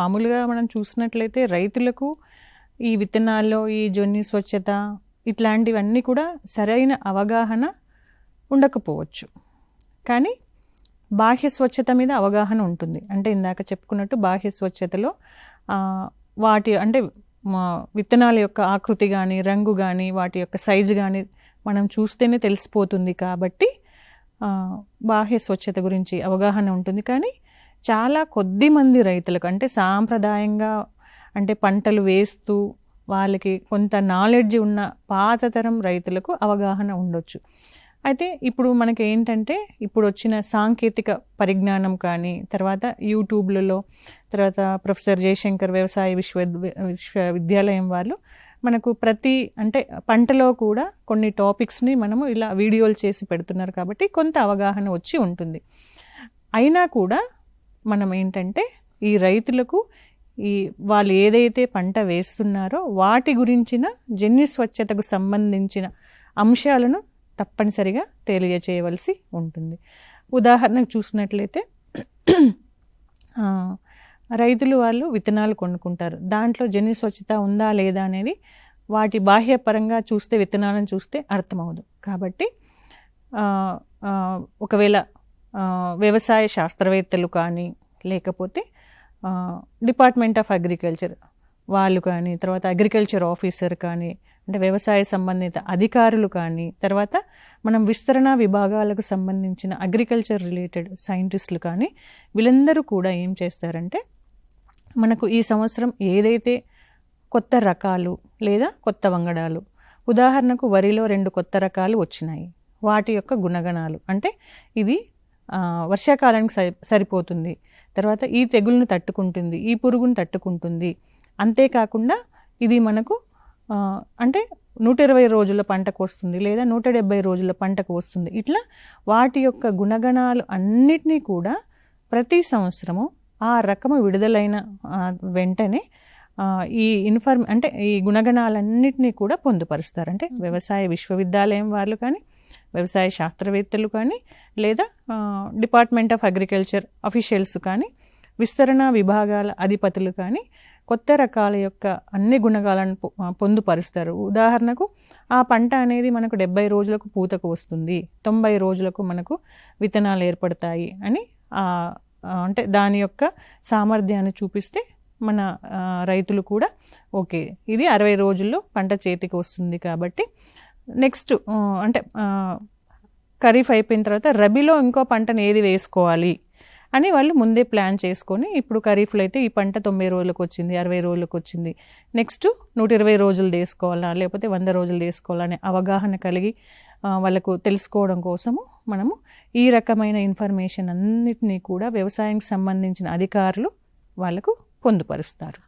మామూలుగా మనం చూసినట్లయితే రైతులకు ఈ విత్తనాల్లో ఈ జొన్ని స్వచ్ఛత ఇట్లాంటివన్నీ కూడా సరైన అవగాహన ఉండకపోవచ్చు. కానీ బాహ్య స్వచ్ఛత మీద అవగాహన ఉంటుంది. అంటే ఇందాక చెప్పుకున్నట్టు బాహ్య స్వచ్ఛతలో వాటి అంటే మా విత్తనాల యొక్క ఆకృతి కానీ రంగు కానీ వాటి యొక్క సైజు కానీ మనం చూస్తేనే తెలిసిపోతుంది కాబట్టి బాహ్య స్వచ్ఛత గురించి అవగాహన ఉంటుంది. కానీ చాలా కొద్ది మంది రైతులకు అంటే సాంప్రదాయంగా అంటే పంటలు వేస్తూ వాళ్ళకి కొంత నాలెడ్జ్ ఉన్న పాతతరం రైతులకు అవగాహన ఉండొచ్చు. అయితే ఇప్పుడు మనకి ఏంటంటే ఇప్పుడు వచ్చిన సాంకేతిక పరిజ్ఞానం కానీ తర్వాత యూట్యూబ్లలో తర్వాత ప్రొఫెసర్ జయశంకర్ వ్యవసాయ విశ్వ విశ్వవిద్యాలయం వాళ్ళు మనకు ప్రతి అంటే పంటలో కూడా కొన్ని టాపిక్స్ని మనము ఇలా వీడియోలు చేసి పెడుతున్నారు కాబట్టి కొంత అవగాహన వచ్చి ఉంటుంది. అయినా కూడా మనం ఏంటంటే ఈ రైతులకు ఈ వాళ్ళు ఏదైతే పంట వేస్తున్నారో వాటి గురించిన జన్యు స్వచ్ఛతకు సంబంధించిన అంశాలను తప్పనిసరిగా తెలియచేయవలసి ఉంటుంది. ఉదాహరణకు చూసినట్లయితే రైతులు వాళ్ళు విత్తనాలు కొనుక్కుంటారు. దాంట్లో జన్యు స్వచ్ఛత ఉందా లేదా అనేది వాటి బాహ్యపరంగా చూస్తే విత్తనాలను చూస్తే అర్థమవుదు. కాబట్టి ఒకవేళ వ్యవసాయ శాస్త్రవేత్తలు కానీ లేకపోతే డిపార్ట్మెంట్ ఆఫ్ అగ్రికల్చర్ వాళ్ళు కానీ తర్వాత అగ్రికల్చర్ ఆఫీసర్ కానీ అంటే వ్యవసాయ సంబంధిత అధికారులు కానీ తర్వాత మనం విస్తరణ విభాగాలకు సంబంధించిన అగ్రికల్చర్ రిలేటెడ్ సైంటిస్టులు కానీ వీళ్ళందరూ కూడా ఏం చేస్తారంటే మనకు ఈ సంవత్సరం ఏదైతే కొత్త రకాలు లేదా కొత్త వంగడాలు ఉదాహరణకు వరిలో రెండు కొత్త రకాలు వచ్చినాయి. వాటి యొక్క గుణగణాలు. అంటే ఇది వర్షాకాలానికి సరి సరిపోతుంది. తర్వాత ఈ తెగుల్ని తట్టుకుంటుంది ఈ పురుగుని తట్టుకుంటుంది. అంతేకాకుండా ఇది మనకు అంటే నూట ఇరవై రోజుల పంటకు వస్తుంది లేదా నూట డెబ్బై రోజుల పంటకు వస్తుంది. ఇట్లా వాటి యొక్క గుణగణాలు అన్నిటినీ కూడా ప్రతి సంవత్సరము ఆ రకము విడుదలైన వెంటనే ఈ ఇన్ఫర్మ్ అంటే ఈ గుణగణాలన్నిటినీ కూడా పొందుపరుస్తారు. అంటే వ్యవసాయ విశ్వవిద్యాలయం వాళ్ళు కానీ వ్యవసాయ శాస్త్రవేత్తలు కానీ లేదా డిపార్ట్మెంట్ ఆఫ్ అగ్రికల్చర్ అఫీషియల్స్ కానీ విస్తరణ విభాగాల అధిపతులు కానీ కొత్త రకాల యొక్క అన్ని గుణగాలను పొ- పొందుపరుస్తారు. ఉదాహరణకు ఆ పంట అనేది మనకు డెబ్బై రోజులకు పూతకు వస్తుంది. తొంభై రోజులకు మనకు విత్తనాలు ఏర్పడతాయి అని అంటే దాని యొక్క సామర్థ్యాన్ని చూపిస్తే మన రైతులు కూడా ఓకే. ఇది అరవై రోజుల్లో పంట చేతికి వస్తుంది కాబట్టి నెక్స్ట్ అంటే ఖరీఫ్ అయిపోయిన తర్వాత రబీలో ఇంకో పంటను ఏది వేసుకోవాలి అని వాళ్ళు ముందే ప్లాన్ చేసుకొని ఇప్పుడు ఖరీఫ్లో అయితే ఈ పంట తొంభై రోజులకు వచ్చింది అరవై రోజులకు వచ్చింది. నెక్స్ట్ నూట ఇరవై రోజులు తీసుకోవాలా లేకపోతే వంద రోజులు తీసుకోవాలా అనే అవగాహన కలిగి వాళ్ళకు తెలుసుకోవడం కోసము మనము ఈ రకమైన ఇన్ఫర్మేషన్ అన్నిటినీ కూడా వ్యవసాయానికి సంబంధించిన అధికారులు వాళ్ళకు పొందుపరుస్తారు.